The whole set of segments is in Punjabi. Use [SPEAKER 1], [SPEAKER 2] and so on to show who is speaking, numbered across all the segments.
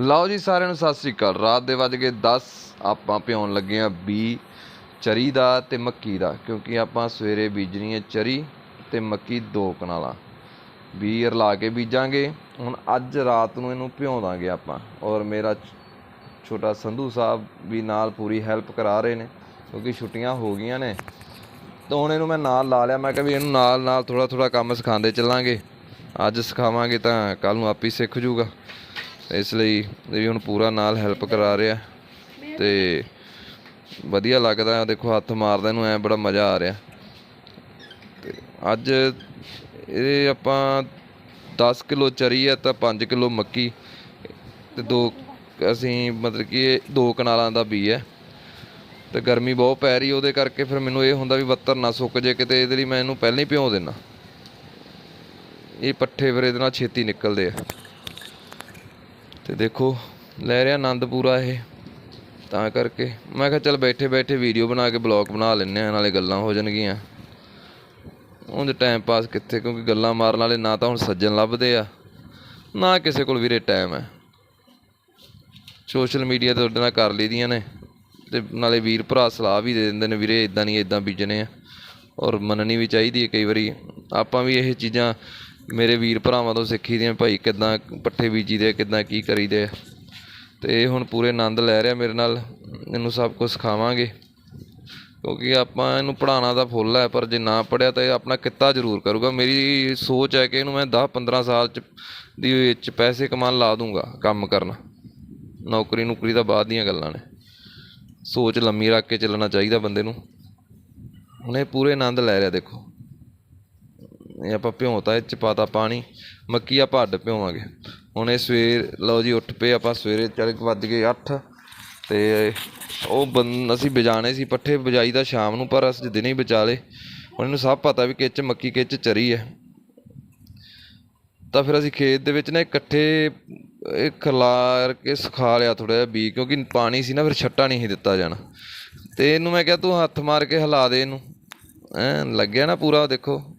[SPEAKER 1] ਲਓ ਜੀ ਸਾਰਿਆਂ ਨੂੰ ਸਤਿ ਸ੍ਰੀ ਅਕਾਲ। ਰਾਤ ਦੇ ਵੱਜ ਗਏ 10 ਆਪਾਂ ਭਿਉਣ ਲੱਗੇ ਆ ਬੀ, ਚਰੀ ਦਾ ਤੇ ਮੱਕੀ ਦਾ, ਕਿਉਂਕਿ ਆਪਾਂ ਸਵੇਰੇ ਬੀਜਣੀ ਹੈ ਚਰੀ ਤੇ ਮੱਕੀ ਦੋ ਕਨਾਲਾਂ। ਬੀ ਰਲਾ ਕੇ ਬੀਜਾਂਗੇ। ਹੁਣ ਅੱਜ ਰਾਤ ਨੂੰ ਇਹਨੂੰ ਭਿਉਂ ਦਾਂਗੇ ਆਪਾਂ। ਔਰ ਮੇਰਾ ਛੋਟਾ ਸੰਧੂ ਸਾਹਿਬ ਵੀ ਨਾਲ ਪੂਰੀ ਹੈਲਪ ਕਰਾ ਰਹੇ ਨੇ, ਕਿਉਂਕਿ ਛੁੱਟੀਆਂ ਹੋ ਗਈਆਂ ਨੇ। ਤਾਂ ਹੁਣ ਇਹਨੂੰ ਮੈਂ ਨਾਲ ਲਾ ਲਿਆ। ਮੈਂ ਕਿਹਾ ਵੀ ਇਹਨੂੰ ਨਾਲ ਨਾਲ ਥੋੜਾ ਥੋੜਾ ਕੰਮ ਸਿਖਾਉਂਦੇ ਚੱਲਾਂਗੇ। ਅੱਜ ਸਿਖਾਵਾਂਗੇ ਤਾਂ ਕੱਲ ਨੂੰ ਆਪ ਹੀ ਸਿੱਖ ਜੂਗਾ। ਇਸ ਲਈ ਇਹ ਵੀ ਹੁਣ ਪੂਰਾ ਨਾਲ ਹੈਲਪ ਕਰਾ ਰਿਹਾ। ਤੇ ਵਧੀਆ ਲੱਗਦਾ ਦੇਖੋ ਹੱਥ ਮਾਰਦਾ ਇਹਨੂੰ ਐ ਬੜਾ ਮਜ਼ਾ ਆ ਰਿਹਾ। ਤੇ ਅੱਜ ਇਹ ਆਪਾਂ 10 ਕਿਲੋ ਚਰੀ ਹੈ ਤਾਂ 5 ਕਿਲੋ ਮੱਕੀ ਤੇ ਦੋ ਅਸੀਂ ਮਤਲਬ ਕਿ ਇਹ ਦੋ ਕਨਾਲਾਂ ਦਾ ਬੀ ਹੈ। ਤੇ ਗਰਮੀ ਬਹੁਤ ਪੈ ਰਹੀ, ਉਹਦੇ ਕਰਕੇ ਫਿਰ ਮੈਨੂੰ ਇਹ ਹੁੰਦਾ ਵੀ ਬੱਤਰ ਨਾ ਸੁੱਕ ਜੇ ਕਿਤੇ, ਇਹਦੇ ਲਈ ਮੈਂ ਇਹਨੂੰ ਪਹਿਲਾਂ ਹੀ ਭਿਉਂ ਦੇਣਾ ਇਹ ਪੱਠੇ ਫਿਰ ਇਹਦੇ ਨਾਲ ਛੇਤੀ ਨਿਕਲਦੇ ਆ। ਤੇ ਦੇਖੋ, ਲੈ ਰਿਹਾ ਆਨੰਦ ਪੂਰਾ ਇਹ। ਤਾਂ ਕਰਕੇ ਮੈਂ ਕਿਹਾ ਚੱਲ ਬੈਠੇ ਬੈਠੇ ਵੀਡੀਓ ਬਣਾ ਕੇ ਬਲੌਗ ਬਣਾ ਲੈਂਦੇ ਆ ਨਾਲੇ ਗੱਲਾਂ ਹੋ ਜਾਣਗੀਆਂ। ਉਂਝ ਟਾਈਮ ਪਾਸ ਕਿੱਥੇ, ਕਿਉਂਕਿ ਗੱਲਾਂ ਮਾਰਨ ਵਾਲੇ ਨਾ ਤਾਂ ਹੁਣ ਸੱਜਣ ਲੱਭਦੇ ਆ, ਨਾ ਕਿਸੇ ਕੋਲ ਵੀਰੇ ਟਾਈਮ ਹੈ। ਸੋਸ਼ਲ ਮੀਡੀਆ ਤੇ ਤੁਹਾਡੇ ਨਾਲ ਕਰ ਲਈਦੀਆਂ ਨੇ, ਤੇ ਨਾਲੇ ਵੀਰ ਭਰਾ ਸਲਾਹ ਵੀ ਦੇ ਦਿੰਦੇ ਨੇ ਵੀਰੇ ਇਦਾਂ ਨਹੀਂ ਇਦਾਂ ਬੀਜਣੇ ਆ। ਔਰ ਮੰਨਣੀ ਵੀ ਚਾਹੀਦੀ ਹੈ ਕਈ ਵਾਰੀ। ਆਪਾਂ ਵੀ ਇਹ ਚੀਜ਼ਾਂ ਮੇਰੇ ਵੀਰ ਭਰਾਵਾਂ ਤੋਂ ਸਿੱਖੀ ਦੀਆਂ ਭਾਈ ਕਿੱਦਾਂ ਪੱਠੇ ਬੀਜੀਦੇ ਆ ਕਿੱਦਾਂ ਕੀ ਕਰੀਦੇ। ਆ ਤੇ ਇਹ ਹੁਣ ਪੂਰੇ ਆਨੰਦ ਲੈ ਰਿਹਾ ਮੇਰੇ ਨਾਲ। ਇਹਨੂੰ ਸਭ ਕੁਝ ਸਿਖਾਵਾਂਗੇ। ਕਿਉਂਕਿ ਆਪਾਂ ਇਹਨੂੰ ਪੜ੍ਹਾਉਣਾ ਤਾਂ ਫੁੱਲ ਹੈ, ਪਰ ਜੇ ਨਾ ਪੜ੍ਹਿਆ ਤਾਂ ਇਹ ਆਪਣਾ ਕਿੱਤਾ ਜ਼ਰੂਰ ਕਰੂਗਾ। ਮੇਰੀ ਸੋਚ ਹੈ ਕਿ ਇਹਨੂੰ ਮੈਂ 10 15 ਸਾਲ ਚ ਦੀ ਵਿੱਚ ਪੈਸੇ ਕਮਾਉਣ ਲਾ ਦੂੰਗਾ ਕੰਮ ਕਰਨਾ। ਨੌਕਰੀ ਨੌਕਰੀ ਤਾਂ ਬਾਅਦ ਦੀਆਂ ਗੱਲਾਂ ਨੇ। ਸੋਚ ਲੰਮੀ ਰੱਖ ਕੇ ਚੱਲਣਾ ਚਾਹੀਦਾ ਬੰਦੇ ਨੂੰ। ਹੁਣ ਇਹ ਪੂਰੇ ਆਨੰਦ ਲੈ ਰਿਹਾ ਦੇਖੋ। ਇਹ ਆਪਾਂ ਭਿਉਂਤਾ ਇਹ ਚ ਪਾਤਾ ਪਾਣੀ, ਮੱਕੀ ਆਪਾਂ ਅੱਡ ਭਿਓਵਾਂਗੇ ਹੁਣ ਇਹ ਸਵੇਰ, ਲਓ ਜੀ, ਉੱਠ ਪਏ ਆਪਾਂ ਸਵੇਰੇ, ਚੱਲ ਵੱਜ ਗਏ 8 ਤੇ ਉਹ ਬੰ, ਅਸੀਂ ਬਜਾਣੇ ਸੀ ਪੱਠੇ, ਬਜਾਈ ਦਾ ਸ਼ਾਮ ਨੂੰ, ਪਰ ਅਸੀਂ ਦਿਨੇ ਹੀ ਬਚਾ ਲਏ। ਹੁਣ ਇਹਨੂੰ ਸਭ ਪਤਾ ਵੀ ਕਿੱਚ ਮੱਕੀ ਕਿੱਚ ਚਰੀ ਹੈ। ਤਾਂ ਫਿਰ ਅਸੀਂ ਖੇਤ ਦੇ ਵਿੱਚ ਨਾ ਇਕੱਠੇ, ਇਹ ਖਲਾਰ ਕੇ ਸੁਖਾ ਲਿਆ ਥੋੜਾ ਜਿਹਾ ਬੀ ਕਿਉਂਕਿ ਪਾਣੀ ਸੀ ਨਾ, ਫਿਰ ਛੱਟਾ ਨਹੀਂ ਸੀ ਦਿੱਤਾ ਜਾਣਾ। ਤੇ ਇਹਨੂੰ ਮੈਂ ਕਿਹਾ ਤੂੰ ਹੱਥ ਮਾਰ ਕੇ ਹਿਲਾ ਦੇ ਇਹਨੂੰ। ਐ ਲੱਗਿਆ ਨਾ ਪੂਰਾ, ਦੇਖੋ।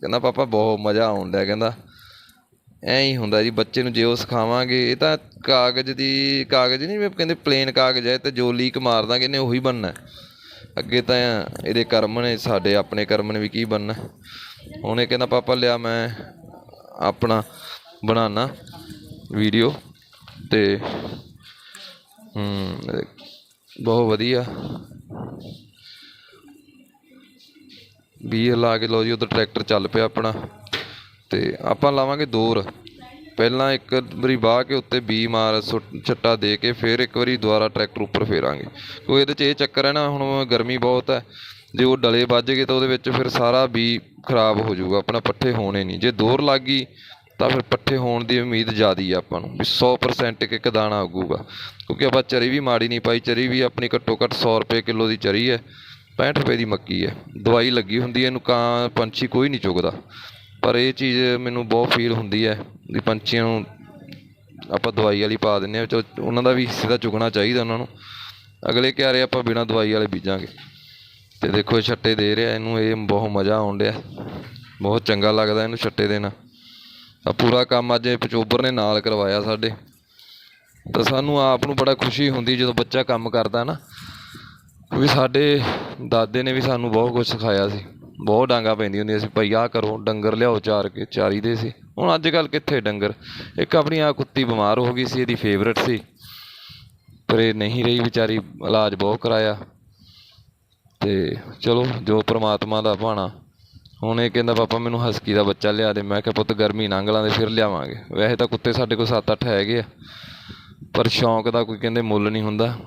[SPEAKER 1] ਕਹਿੰਦਾ, ਪਾਪਾ, ਬਹੁਤ ਮਜ਼ਾ ਆਉਣ ਡਿਆ ਕਹਿੰਦਾ, ਐਂ ਹੀ ਹੁੰਦਾ ਜੀ, ਬੱਚੇ ਨੂੰ ਜੇ ਉਹ ਸਿਖਾਵਾਂਗੇ, ਇਹ ਤਾਂ ਕਾਗਜ਼ ਦੀ, ਕਾਗਜ਼ ਨਹੀਂ, ਵੀ ਕਹਿੰਦੇ ਪਲੇਨ ਕਾਗਜ਼ ਹੈ ਤੇ ਜੋ ਲੀਕ ਮਾਰ ਦਾਂਗੇ, ਇਹਨੇ ਉਹੀ ਬਣਨਾ ਅੱਗੇ ਤਾਂ ਇਹਦੇ ਕਰਮ ਨੇ, ਸਾਡੇ ਆਪਣੇ ਕਰਮ ਨੇ ਵੀ ਕੀ ਬਣਨਾ ਹੈ। ਹੁਣ ਇਹ ਕਹਿੰਦਾ, ਪਾਪਾ, ਲਿਆ ਮੈਂ ਆਪਣਾ ਬਣਾਣਾ ਵੀਡੀਓ ਤੇ, ਹੂੰ, ਬਹੁਤ ਵਧੀਆ। ਵੀਰ ਲਾ ਕੇ ਲਓ ਜੀ, ਉਧਰ ਟਰੈਕਟਰ ਚੱਲ ਪਿਆ ਆਪਣਾ। ਤੇ ਆਪਾਂ ਲਾਵਾਂਗੇ ਦੋਰ। ਪਹਿਲਾਂ ਇੱਕ ਵਾਰੀ ਵਾਹ ਕੇ ਉੱਤੇ ਬੀ ਮਾਰ, ਸੁੱਟ- ਛੱਟਾ ਦੇ ਕੇ ਫਿਰ ਇੱਕ ਵਾਰੀ ਦੁਬਾਰਾ ਟਰੈਕਟਰ ਉੱਪਰ ਫੇਰਾਂਗੇ। ਕੋਈ ਇਹਦੇ 'ਚ ਇਹ ਚੱਕਰ ਹੈ ਨਾ, ਹੁਣ ਗਰਮੀ ਬਹੁਤ ਹੈ, ਜੇ ਉਹ ਡਲੇ ਵੱਜ ਗਏ ਤਾਂ ਉਹਦੇ ਵਿੱਚ ਫਿਰ ਸਾਰਾ ਬੀ ਖਰਾਬ ਹੋ ਜਾਊਗਾ, ਆਪਣਾ ਪੱਠੇ ਹੋਣੇ ਨਹੀਂ। ਜੇ ਦੋਰ ਲੱਗ ਗਈ ਤਾਂ ਫਿਰ ਪੱਠੇ ਹੋਣ ਦੀ ਉਮੀਦ ਜ਼ਿਆਦੀ ਆ ਆਪਾਂ ਨੂੰ, ਵੀ 100% ਇੱਕ ਇੱਕ ਦਾਣਾ ਉੱਗੂਗਾ। ਕਿਉਂਕਿ ਆਪਾਂ ਚਰੀ ਵੀ ਮਾੜੀ ਨਹੀਂ ਪਾਈ, ਚਰੀ ਵੀ ਆਪਣੀ ਘੱਟੋ ਘੱਟ 100 ਰੁਪਏ ਕਿਲੋ ਦੀ ਚਰੀ ਹੈ। 65 ਰੁਪਏ ਦੀ ਮੱਕੀ ਹੈ। ਦਵਾਈ ਲੱਗੀ ਹੁੰਦੀ ਹੈ, ਇਹਨੂੰ ਕਾਂ ਪੰਛੀ ਕੋਈ ਨਹੀਂ ਚੁਗਦਾ। ਪਰ ਇਹ ਚੀਜ਼ ਮੈਨੂੰ ਬਹੁਤ ਫੀਲ ਹੁੰਦੀ ਹੈ ਵੀ ਪੰਛੀਆਂ ਨੂੰ ਆਪਾਂ ਦਵਾਈ ਵਾਲੀ ਪਾ ਦਿੰਨੇ ਆ ਚਲੋ ਉਹਨਾਂ ਦਾ ਵੀ ਹਿੱਸੇ ਦਾ ਚੁਗਣਾ ਚਾਹੀਦਾ ਉਹਨਾਂ ਨੂੰ। ਅਗਲੇ ਕਿਆਰੇ ਆਪਾਂ ਬਿਨਾਂ ਦਵਾਈ ਵਾਲੇ ਬੀਜਾਂਗੇ। ਤੇ ਦੇਖੋ ਇਹ ਛੱਟੇ ਦੇ ਰਿਹਾ, ਇਹਨੂੰ ਇਹ ਬਹੁਤ ਮਜ਼ਾ ਆਉਣ ਡਿਆ। ਬਹੁਤ ਚੰਗਾ ਲੱਗਦਾ ਇਹਨੂੰ ਛੱਟੇ ਦੇਣਾ। ਆ ਪੂਰਾ ਕੰਮ ਅੱਜ ਇਹ ਪਚੋਬਰ ਨੇ ਨਾਲ ਕਰਵਾਇਆ ਸਾਡੇ। ਤਾਂ ਸਾਨੂੰ ਆਪ ਨੂੰ ਬੜਾ ਖੁਸ਼ੀ ਹੁੰਦੀ ਜਦੋਂ ਬੱਚਾ ਕੰਮ ਕਰਦਾ ਨਾ, ਵੀ ਸਾਡੇ ਦਾਦੇ ਨੇ ਵੀ ਸਾਨੂੰ ਬਹੁਤ ਕੁਝ ਸਿਖਾਇਆ ਸੀ। ਬਹੁਤ ਡਾਂਗਾ ਪੈਂਦੀਆਂ ਹੁੰਦੀਆਂ ਸੀ। ਭਾਈ ਆਹ ਕਰੋ, ਡੰਗਰ ਲਿਆਓ ਚਾਰ ਕੇ ਚਾਰੀਦੇ ਸੀ। ਹੁਣ ਅੱਜ ਕੱਲ੍ਹ ਕਿੱਥੇ ਡੰਗਰ? ਇੱਕ ਆਪਣੀ ਆ ਕੁੱਤੀ ਬਿਮਾਰ ਹੋ ਗਈ ਸੀ, ਇਹਦੀ ਫੇਵਰਟ ਸੀ। ਪਰ ਇਹ ਨਹੀਂ ਰਹੀ, ਵਿਚਾਰੀ ਇਲਾਜ ਬਹੁਤ ਕਰਾਇਆ। ਤੇ ਚਲੋ, ਜੋ ਪ੍ਰਮਾਤਮਾ ਦਾ ਭਾਣਾ ਹੁਣ ਇਹ ਕਹਿੰਦਾ, ਪਾਪਾ, ਮੈਨੂੰ ਹਸਕੀ ਦਾ ਬੱਚਾ ਲਿਆ ਦੇ। ਮੈਂ ਕਿਹਾ, ਪੁੱਤ, ਗਰਮੀ ਲੰਘ ਲਾਂਦੇ ਫਿਰ ਲਿਆਵਾਂਗੇ। ਵੈਸੇ ਤਾਂ ਕੁੱਤੇ ਸਾਡੇ ਕੋਲ 7-8 ਹੈਗੇ ਆ। ਪਰ ਸ਼ੌਂਕ ਦਾ ਕੋਈ ਕਹਿੰਦੇ ਮੁੱਲ ਨਹੀਂ ਹੁੰਦਾ।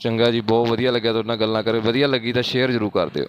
[SPEAKER 1] ਚੰਗਾ ਜੀ, ਬਹੁਤ ਵਧੀਆ ਲੱਗਿਆ ਤੁਹਾਡੇ ਨਾਲ ਗੱਲਾਂ ਕਰੇ ਵਧੀਆ ਲੱਗੀ ਤਾਂ ਸ਼ੇਅਰ ਜ਼ਰੂਰ ਕਰ ਦਿਓ।